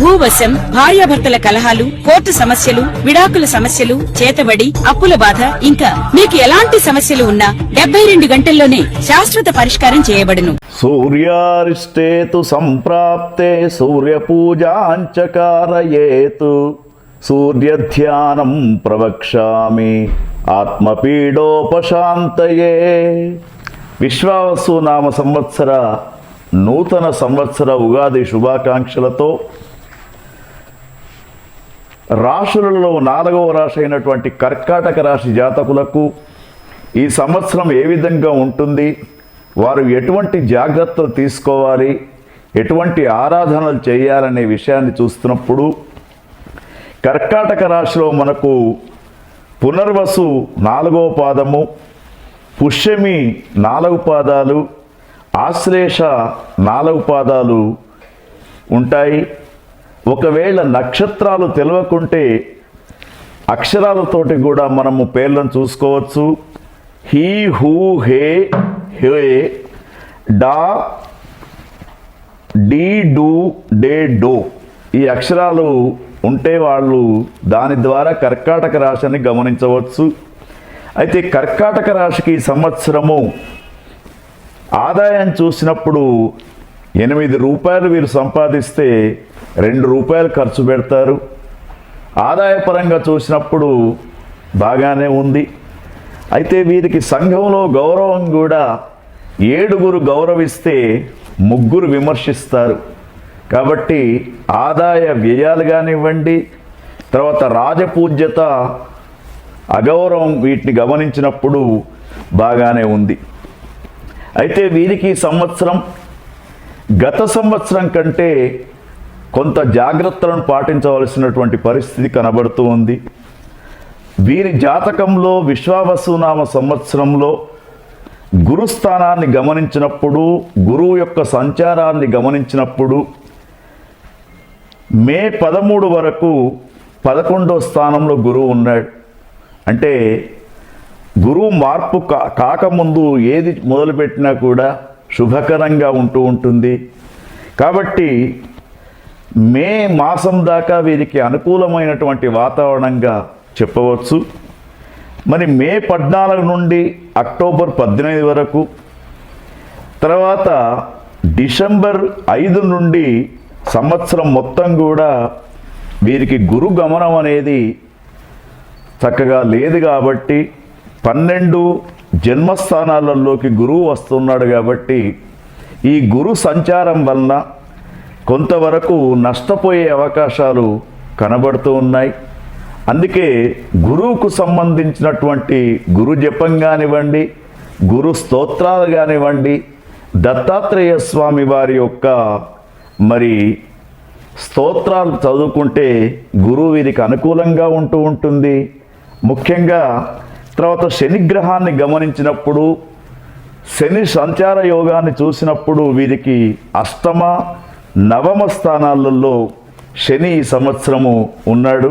భూవశం భార్యాభర్తల కలహాలు కోర్టు సమస్యలు విడాకుల సమస్యలు చేతబడి అప్పుల బాధ ఇంకా మీకు ఎలాంటి సమస్యలు ఉన్నా డెబ్బై రెండు గంటల్లోనే శాశ్వత పరిష్కారం చేయబడును. సూర్యారిష్టే సంప్రాప్తే సూర్య పూజాంచకారయేతు సూర్యధ్యానం ప్రవక్ష్యామి ఆత్మపీడోపశాంతయే. విశ్వావసు నామ సంవత్సర నూతన సంవత్సర ఉగాది శుభాకాంక్షలతో రాశులలో నాలుగవ రాశి అయినటువంటి కర్కాటక రాశి జాతకులకు ఈ సంవత్సరం ఏ విధంగా ఉంటుంది? వారు ఎటువంటి జాగ్రత్తలు తీసుకోవాలి? ఎటువంటి ఆరాధనలు చేయాలనే విషయాన్ని చూస్తున్నప్పుడు కర్కాటక రాశిలో మనకు పునర్వసు నాలుగవ పాదము పుష్యమి నాలుగు పాదాలు ఆశ్లేష నాలుగు పాదాలు ఉంటాయి. ఒకవేళ నక్షత్రాలు తెలియకుంటే అక్షరాలతోటి కూడా మనము పేర్లను చూసుకోవచ్చు. హీ హూ హే హే డా డీ డూ డే డో. ఈ అక్షరాలు ఉంటే వాళ్ళు దాని ద్వారా కర్కాటక రాశిని గమనించవచ్చు. అయితే కర్కాటక రాశికి ఈ సంవత్సరము ఆదాయం చూసినప్పుడు ఎనిమిది రూపాయలు వీరు సంపాదిస్తే రెండు రూపాయలు ఖర్చు పెడతారు. ఆదాయపరంగా చూసినప్పుడు బాగానే ఉంది. అయితే వీరికి సంఘంలో గౌరవం కూడా ఏడుగురు గౌరవిస్తే ముగ్గురు విమర్శిస్తారు. కాబట్టి ఆదాయ వ్యయాలు కానివ్వండి తర్వాత రాజపూజ్యత అగౌరవం వీటిని గమనించినప్పుడు బాగానే ఉంది. అయితే వీరికి సంవత్సరం గత సంవత్సరం కంటే కొంత జాగ్రత్తలను పాటించవలసినటువంటి పరిస్థితి కనబడుతూ ఉంది. వీరి జాతకంలో విశ్వావసునామ సంవత్సరంలో గురుస్థానాన్ని గమనించినప్పుడు గురువు యొక్క సంచారాన్ని గమనించినప్పుడు మే పదమూడు వరకు పదకొండో స్థానంలో గురువు ఉన్నాడు. అంటే గురువు మార్పు కా కాకముందు ఏది మొదలుపెట్టినా కూడా శుభకరంగా ఉంటూ ఉంటుంది. కాబట్టి మే మాసం దాకా వీరికి అనుకూలమైనటువంటి వాతావరణంగా చెప్పవచ్చు. మరి మే పద్నాలుగు నుండి అక్టోబర్ పద్దెనిమిది వరకు తర్వాత డిసెంబర్ ఐదు నుండి సంవత్సరం మొత్తం కూడా వీరికి గురు గమనం అనేది చక్కగా లేదు కాబట్టి పన్నెండు జన్మస్థానాలలోకి గురువు వస్తున్నాడు కాబట్టి ఈ గురు సంచారం వలన కొంతవరకు నష్టపోయే అవకాశాలు కనబడుతూ ఉన్నాయి. అందుకే గురువుకు సంబంధించినటువంటి గురు జపం కానివ్వండి గురు స్తోత్రాలు కానివ్వండి దత్తాత్రేయ స్వామి వారి యొక్క మరి స్తోత్రాలు చదువుకుంటే గురువు వీరికి అనుకూలంగా ఉంటూ ఉంటుంది. ముఖ్యంగా తర్వాత శనిగ్రహాన్ని గమనించినప్పుడు శని సంచార యోగాన్ని చూసినప్పుడు వీరికి అష్టమ నవమ స్థానాలలో శని ఈ సంవత్సరము ఉన్నాడు.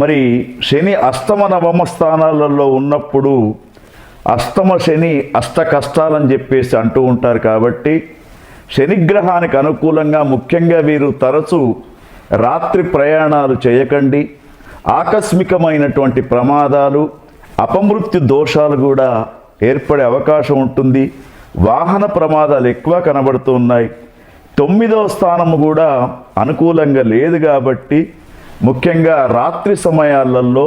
మరి శని అష్టమ నవమ స్థానాలలో ఉన్నప్పుడు అష్టమ శని అష్ట కష్టాలని చెప్పేసి అంటూ ఉంటారు కాబట్టి శనిగ్రహానికి అనుకూలంగా ముఖ్యంగా వీరు తరచూ రాత్రి ప్రయాణాలు చేయకండి. ఆకస్మికమైనటువంటి ప్రమాదాలు అపమృత్యు దోషాలు కూడా ఏర్పడే అవకాశం ఉంటుంది. వాహన ప్రమాదాలు ఎక్కువ కనబడుతూ ఉన్నాయి తొమ్మిదవ స్థానము కూడా అనుకూలంగా లేదు కాబట్టి ముఖ్యంగా రాత్రి సమయాలలో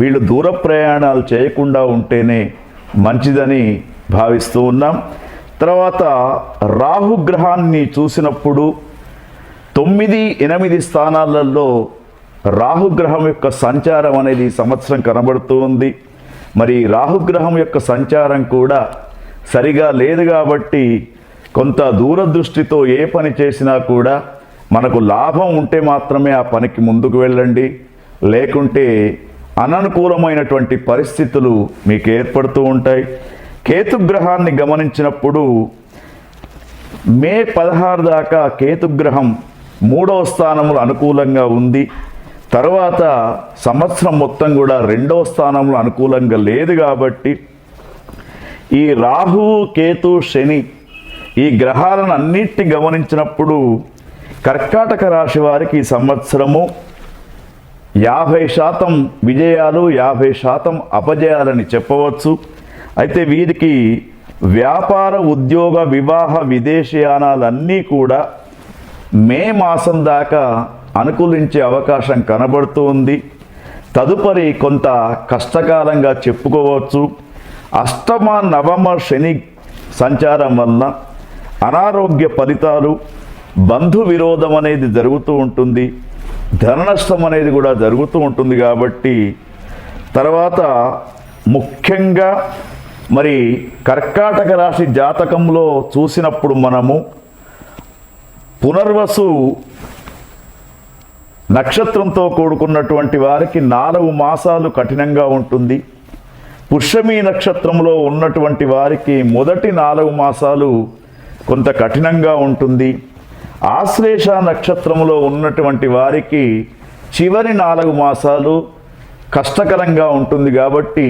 వీళ్ళు దూర ప్రయాణాలు చేయకుండా ఉంటేనే మంచిదని భావిస్తూ ఉన్నాం. తర్వాత రాహుగ్రహాన్ని చూసినప్పుడు తొమ్మిది ఎనిమిది స్థానాలలో రాహుగ్రహం యొక్క సంచారం అనేది సంవత్సరం కనబడుతూ ఉంది. మరి రాహుగ్రహం యొక్క సంచారం కూడా సరిగా లేదు కాబట్టి కొంత దూరదృష్టితో ఏ పని చేసినా కూడా మనకు లాభం ఉంటే మాత్రమే ఆ పనికి ముందుకు వెళ్ళండి. లేకుంటే అననుకూలమైనటువంటి పరిస్థితులు మీకు ఏర్పడుతూ ఉంటాయి. కేతుగ్రహాన్ని గమనించినప్పుడు మే పదహారు దాకా కేతుగ్రహం మూడవ స్థానంలో అనుకూలంగా ఉంది. తర్వాత సంవత్సరం మొత్తం కూడా రెండవ స్థానంలో అనుకూలంగా లేదు కాబట్టి ఈ రాహువు కేతు శని ఈ గ్రహాలను అన్నిటిని గమనించినప్పుడు కర్కాటక రాశి వారికి ఈ సంవత్సరము యాభై శాతం విజయాలు యాభై శాతం అపజయాలని చెప్పవచ్చు. అయితే వీరికి వ్యాపార ఉద్యోగ వివాహ విదేశీయానాలన్నీ కూడా మే మాసం దాకా అనుకూలించే అవకాశం కనబడుతూ ఉంది. తదుపరి కొంత కష్టకాలంగా చెప్పుకోవచ్చు. అష్టమ నవమ శని సంచారం వల్ల అనారోగ్య ఫలితాలు బంధు విరోధం అనేది జరుగుతూ ఉంటుంది. ధన నష్టం అనేది కూడా జరుగుతూ ఉంటుంది కాబట్టి తర్వాత ముఖ్యంగా మరి కర్కాటక రాశి జాతకంలో చూసినప్పుడు మనము పునర్వసు నక్షత్రంతో కూడుకున్నటువంటి వారికి నాలుగు మాసాలు కఠినంగా ఉంటుంది. పుష్యమి నక్షత్రంలో ఉన్నటువంటి వారికి మొదటి నాలుగు మాసాలు కొంత కఠినంగా ఉంటుంది. ఆశ్లేష నక్షత్రంలో ఉన్నటువంటి వారికి చివరి నాలుగు మాసాలు కష్టకరంగా ఉంటుంది కాబట్టి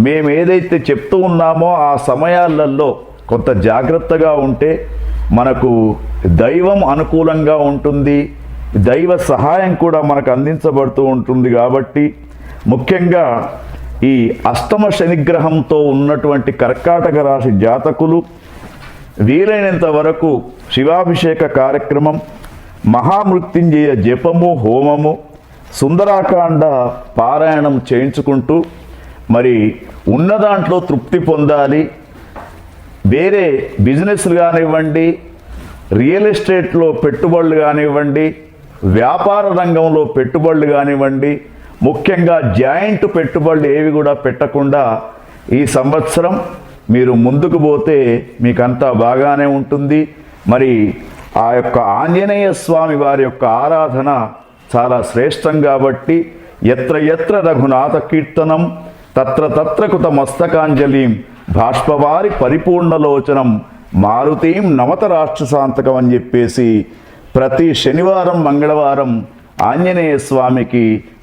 మేము ఏదైతే చెప్తూ ఉన్నామో ఆ సమయాలలో కొంత జాగ్రత్తగా ఉంటే మనకు దైవం అనుకూలంగా ఉంటుంది. దైవ సహాయం కూడా మనకు అందించబడుతూ ఉంటుంది కాబట్టి ముఖ్యంగా ఈ అష్టమ శనిగ్రహంతో ఉన్నటువంటి కర్కాటక రాశి జాతకులు వీలైనంత వరకు శివాభిషేక కార్యక్రమం మహామృత్యుంజయ జపము హోమము సుందరాకాండ పారాయణం చేయించుకుంటూ మరి ఉన్న దాంట్లో తృప్తి పొందాలి. వేరే బిజినెస్లు కానివ్వండి రియల్ ఎస్టేట్లో పెట్టుబడులు కానివ్వండి వ్యాపార రంగంలో పెట్టుబడులు కానివ్వండి ముఖ్యంగా జాయింట్ పెట్టుబడులు ఏవి కూడా పెట్టకుండా ఈ సంవత్సరం మీరు ముందుకు పోతే మీకంతా బాగానే ఉంటుంది. మరి ఆ యొక్క ఆంజనేయ స్వామి వారి యొక్క ఆరాధన చాలా శ్రేష్టం కాబట్టి ఎత్ర ఎత్ర రఘునాథ కీర్తనం తత్ర తత్ర కృత మస్తకాంజలిం బాష్పవారి పరిపూర్ణలోచనం మారుతీం నమత రాష్ట్రశాంతకం అని చెప్పేసి ప్రతి శనివారం మంగళవారం ఆంజనేయ స్వామికి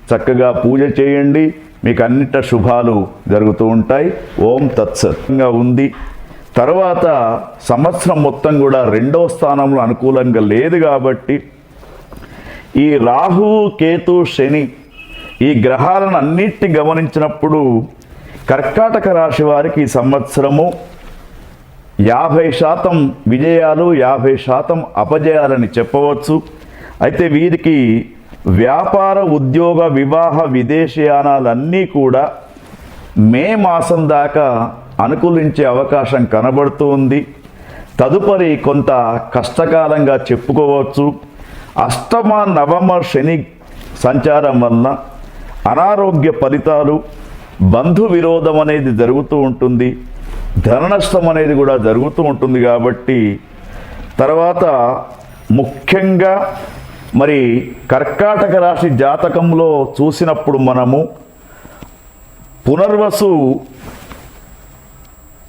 చక్కగా పూజ చేయండి. మీకు అన్నిట శుభాలు జరుగుతూ ఉంటాయి. ఓం తత్సత్గా ఉంది. తర్వాత సంవత్సరం మొత్తం కూడా రెండవ స్థానంలో అనుకూలంగా లేదు కాబట్టి ఈ రాహువు కేతు శని ఈ గ్రహాలను అన్నిటిని గమనించినప్పుడు కర్కాటక రాశి వారికి ఈ సంవత్సరము యాభై శాతం విజయాలు యాభై శాతం అపజయాలని చెప్పవచ్చు. అయితే వీరికి వ్యాపార ఉద్యోగ వివాహ విదేశయానాలన్నీ కూడా మే మాసం దాకా అనుకూలించే అవకాశం కనబడుతూ ఉంది. తదుపరి కొంత కష్టకాలంగా చెప్పుకోవచ్చు. అష్టమ నవమ శని సంచారం వలన అనారోగ్య ఫలితాలు బంధు విరోధం అనేది జరుగుతూ ఉంటుంది. ధన నష్టం అనేది కూడా జరుగుతూ ఉంటుంది కాబట్టి తర్వాత ముఖ్యంగా మరి కర్కాటక రాశి జాతకంలో చూసినప్పుడు మనము పునర్వసు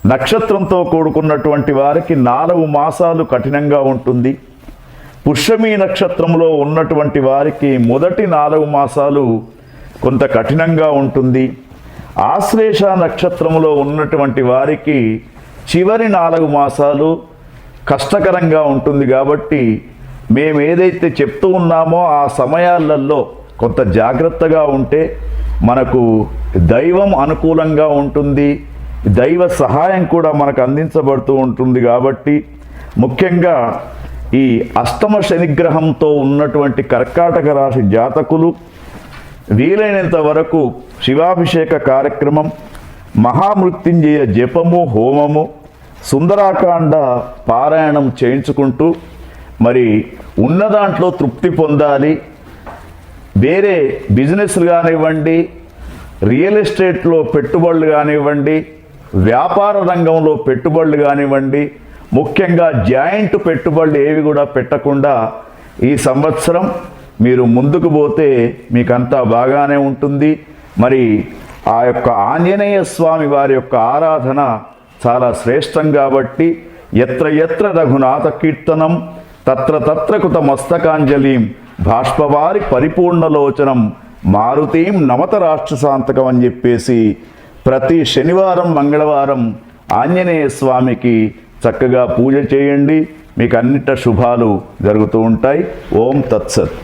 నక్షత్రంతో కూడుకున్నటువంటి వారికి నాలుగు మాసాలు కఠినంగా ఉంటుంది. పుష్యమి నక్షత్రంలో ఉన్నటువంటి వారికి మొదటి నాలుగు మాసాలు కొంత కఠినంగా ఉంటుంది. ఆశ్లేష నక్షత్రంలో ఉన్నటువంటి వారికి చివరి నాలుగు మాసాలు కష్టకరంగా ఉంటుంది కాబట్టి మేము ఏదైతే చెప్తూ ఉన్నామో ఆ సమయాలలో కొంత జాగ్రత్తగా ఉంటే మనకు దైవం అనుకూలంగా ఉంటుంది దైవ సహాయం కూడా మనకు అందించబడుతూ ఉంటుంది కాబట్టి ముఖ్యంగా ఈ అష్టమ శనిగ్రహంతో ఉన్నటువంటి కర్కాటక రాశి జాతకులు వీలైనంత వరకు శివాభిషేక కార్యక్రమం మహామృత్యుంజయ జపము హోమము సుందరాకాండ పారాయణం చేయించుకుంటూ మరి ఉన్న దాంట్లో తృప్తి పొందాలి. వేరే బిజినెస్లు కానివ్వండి రియల్ ఎస్టేట్లో పెట్టుబడులు కానివ్వండి వ్యాపార రంగంలో పెట్టుబడులు కానివ్వండి ముఖ్యంగా జాయింట్ పెట్టుబడులు ఏవి కూడా పెట్టకుండా ఈ సంవత్సరం మీరు ముందుకు పోతే మీకంతా బాగానే ఉంటుంది. మరి ఆ యొక్క ఆంజనేయ స్వామి వారి యొక్క ఆరాధన చాలా శ్రేష్టం కాబట్టి ఎత్ర ఎత్ర రఘునాథ కీర్తనం తత్ర తత్ర కృత మస్తకాంజలిం బాష్పవారి పరిపూర్ణలోచనం మారుతీం నమత రాష్ట్రశాంతకం అని చెప్పేసి ప్రతి శనివారం మంగళవారం ఆంజనేయ స్వామికి చక్కగా పూజ చేయండి. మీకు అన్నిట శుభాలు జరుగుతూ ఉంటాయి. ఓం తత్సత్.